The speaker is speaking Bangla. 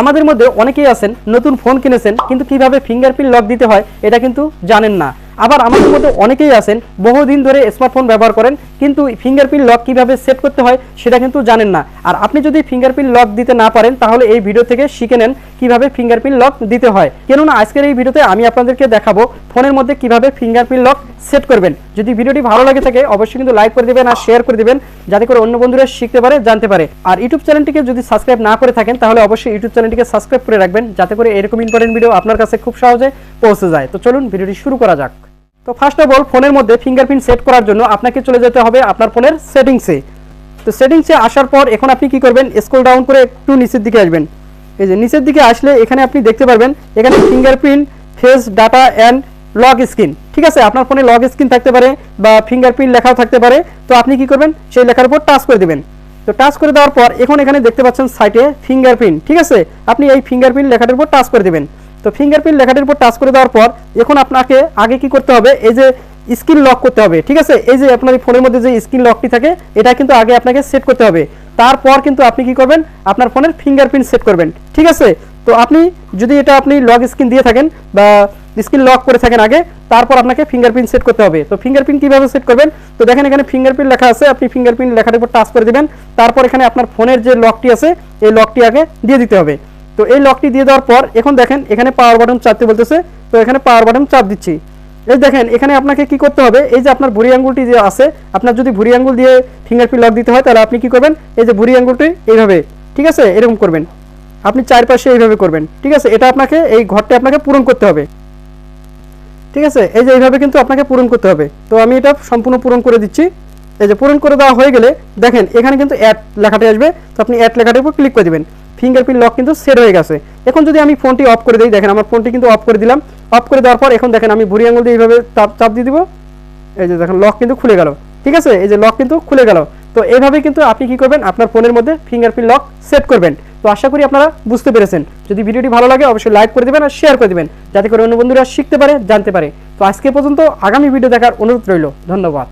আমাদের মধ্যে অনেকেই আছেন, নতুন ফোন কিনেছেন, কিন্তু কীভাবে ফিঙ্গারপ্রিন্ট লক দিতে হয়, এটা কিন্তু জানেন না। আবার আমাদের মধ্যে অনেকেই আছেন, বহুদিন ধরে স্মার্টফোন ব্যবহার করেন, কিন্তু ফিঙ্গারপ্রিন্ট লক কীভাবে সেট করতে হয়, সেটা কিন্তু জানেন না। আর আপনি যদি ফিঙ্গারপ্রিন্ট লক দিতে না পারেন, তাহলে এই ভিডিও থেকে শিখে নেন কীভাবে ফিঙ্গারপ্রিন্ট লক দিতে হয়। কেননা আজকের এই ভিডিওতে আমি আপনাদেরকে দেখাবো ফোনের মধ্যে কীভাবে ফিঙ্গারপ্রিন্ট লক সেট করবেন। যদি ভিডিওটি ভালো লাগে থাকে, অবশ্যই কিন্তু লাইক করে দেবেন আর শেয়ার করে দেবেন, যাতে করে অন্য বন্ধুরা শিখতে পারে, জানতে পারে। আর ইউটিউব চ্যানেলটিকে যদি সাবস্ক্রাইব না করে থাকেন, তাহলে অবশ্যই ইউটিউব চ্যানেলটিকে সাবস্ক্রাইব করে রাখবেন, যাতে করে এরকম ইম্পর্টেন্ট ভিডিও আপনার কাছে খুব সহজে পৌঁছে যায়। তো চলুন, ভিডিওটি শুরু করা যাক। তো ফার্স্ট অফ অল ফোনের মধ্যে ফিঙ্গারপ্রিন্ট সেট করার জন্য আপনাকে চলে যেতে হবে আপনার ফোনের সেটিংসে তো সেটিংসে আসার পর এখন আপনি কি করবেন স্ক্রল ডাউন করে একটু নিচের দিকে আসবেন। এই যে নিচের দিকে আসলে এখানে আপনি দেখতে পারবেন, এখানে fingerprint face data and lock screen ঠিক আছে? আপনার ফোনে লগ স্ক্রিন থাকতে পারে বা ফিঙ্গারপ্রিন্ট লেখাও থাকতে পারে। তো আপনি কি করবেন? সেই লেখার উপর টাচ করে দেবেন। তো টাচ করে দেওয়ার পর এখন এখানে দেখতে পাচ্ছেন সাইটে ফিঙ্গারপ্রিন্ট ঠিক আছে? আপনি এই ফিঙ্গারপ্রিন্ট লেখাটার উপর টাচ করে দেবেন। তো ফিঙ্গারপ্রিন্ট লেখাটির উপর টাচ করে দেওয়ার পর এখন আপনাকে আগে কি করতে হবে? এই যে স্ক্রিন লক করতে হবে, ঠিক আছে? এই যে আপনার ফোনের মধ্যে যে স্ক্রিন লকটি থাকে, এটা কিন্তু আগে আপনাকে সেট করতে হবে। তারপর কিন্তু আপনি কি করবেন? আপনার ফোনের ফিঙ্গারপ্রিন্ট সেট করবেন, ঠিক আছে? তো আপনি যদি এটা আপনি লক স্ক্রিন দিয়ে থাকেন বা স্ক্রিন লক করে থাকেন আগে, তারপর আপনাকে ফিঙ্গারপ্রিন্ট সেট করতে হবে। তো ফিঙ্গারপ্রিন্ট কীভাবে সেট করবেন? তো দেখেন এখানে ফিঙ্গারপ্রিন্ট লেখা আছে, আপনি ফিঙ্গারপ্রিন্ট লেখাটির উপর টাচ করে দেবেন। তারপর এখানে আপনার ফোনের যে লকটি আছে, এই লকটি আগে দিয়ে দিতে হবে। তো এই লকটি দিয়ে দেওয়ার পর, এখন দেখেন এখানে পাওয়ার বাটন চাপতে বলতেছে, তো এখানে পাওয়ার বাটন চাপ দিচ্ছি। এই দেখেন, এখানে আপনাকে কি করতে হবে? এই যে আপনার ভুড়ি আঙ্গুলটি যে আছে, আপনার যদি ভুড়ি আঙ্গুল দিয়ে ফিঙ্গারপ্রিন্ট লক দিতে হয়, তাহলে আপনি কি করবেন? এই যে ভুড়ি আঙ্গুলটি এইভাবে, ঠিক আছে? এরকম করবেন। আপনি চারপাশে এইভাবে করবেন, ঠিক আছে? এটা আপনাকে, এই ঘরটা আপনাকে পূরণ করতে হবে। ঠিক আছে? এই যে এইভাবে কিন্তু আপনাকে পূরণ করতে হবে। তো আমি এটা সম্পূর্ণ পূরণ করে দিচ্ছি। এই যে পূরণ করে দেওয়া হয়ে গেলে, দেখেন, এখানে কিন্তু অ্যাড লেখাটি আসবে। তো আপনি অ্যাড লেখাটির উপর ক্লিক করে দেবেন। ফিঙ্গারপ্রিন্ট লক কিন্তু সেট হয়ে গেছে। এখন যদি আমি ফোনটি অফ করে দিই, দেখেন, আমার ফোনটি কিন্তু অফ করে দিলাম। অফ করে দেওয়ার পর এখন দেখেন, আমি ভুড়ি আঙুল দিয়ে এইভাবে চাপ চাপ দিয়ে দিব। এই যে দেখেন লক কিন্তু খুলে গেল। ঠিক আছে? এই যে লক কিন্তু খুলে গেল। তো এইভাবে কিন্তু আপনি কি করবেন? আপনার ফোনের মধ্যে ফিঙ্গারপ্রিন্ট লক সেট করবেন। তো আশা করি আপনারা বুঝতে পেরেছেন। যদি ভিডিওটি ভালো লাগে, অবশ্যই লাইক করে দেবেন আর শেয়ার করে দেবেন, যাতে করে অন্য বন্ধুরা শিখতে পারে, জানতে পারে। তো আজকে পর্যন্ত আগামী ভিডিও দেখার অনুরোধ রইল। ধন্যবাদ।